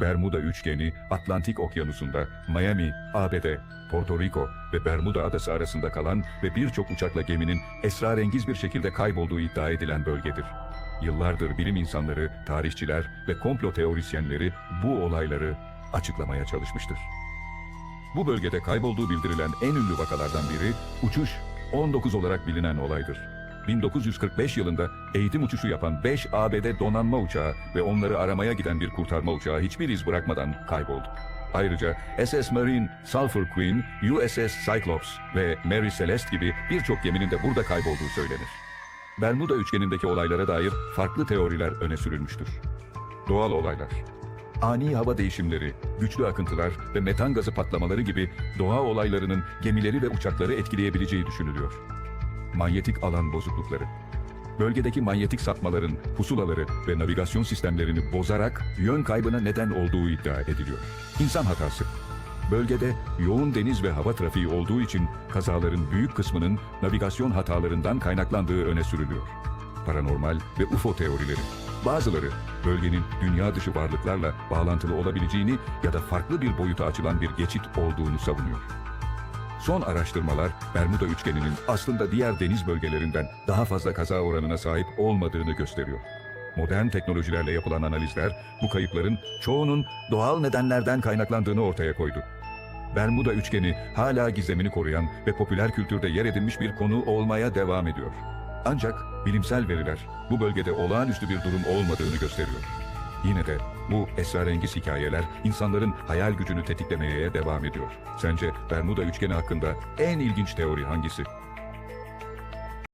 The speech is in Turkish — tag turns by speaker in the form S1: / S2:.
S1: Bermuda üçgeni Atlantik Okyanusu'nda Miami, ABD, Porto Rico ve Bermuda adası arasında kalan ve birçok uçakla geminin esrarengiz bir şekilde kaybolduğu iddia edilen bölgedir. Yıllardır bilim insanları, tarihçiler ve komplo teorisyenleri bu olayları açıklamaya çalışmıştır. Bu bölgede kaybolduğu bildirilen en ünlü vakalardan biri uçuş 19 olarak bilinen olaydır. 1945 yılında eğitim uçuşu yapan 5 ABD donanma uçağı ve onları aramaya giden bir kurtarma uçağı hiçbir iz bırakmadan kayboldu. Ayrıca SS Marine Sulphur Queen, USS Cyclops ve Mary Celeste gibi birçok geminin de burada kaybolduğu söylenir. Bermuda üçgenindeki olaylara dair farklı teoriler öne sürülmüştür. Doğal olaylar ani hava değişimleri, güçlü akıntılar ve metan gazı patlamaları gibi doğa olaylarının gemileri ve uçakları etkileyebileceği düşünülüyor. Manyetik alan bozuklukları. Bölgedeki manyetik sapmaların pusulaları ve navigasyon sistemlerini bozarak yön kaybına neden olduğu iddia ediliyor. İnsan hatası. Bölgede yoğun deniz ve hava trafiği olduğu için kazaların büyük kısmının navigasyon hatalarından kaynaklandığı öne sürülüyor. Paranormal ve UFO teorileri. Bazıları bölgenin dünya dışı varlıklarla bağlantılı olabileceğini ya da farklı bir boyuta açılan bir geçit olduğunu savunuyor. Son araştırmalar Bermuda üçgeninin aslında diğer deniz bölgelerinden daha fazla kaza oranına sahip olmadığını gösteriyor. Modern teknolojilerle yapılan analizler bu kayıpların çoğunun doğal nedenlerden kaynaklandığını ortaya koydu. Bermuda üçgeni hala gizemini koruyan ve popüler kültürde yer edinmiş bir konu olmaya devam ediyor. Ancak bilimsel veriler bu bölgede olağanüstü bir durum olmadığını gösteriyor. Yine de bu esrarengiz hikayeler insanların hayal gücünü tetiklemeye devam ediyor. Sence Bermuda üçgeni hakkında en ilginç teori hangisi?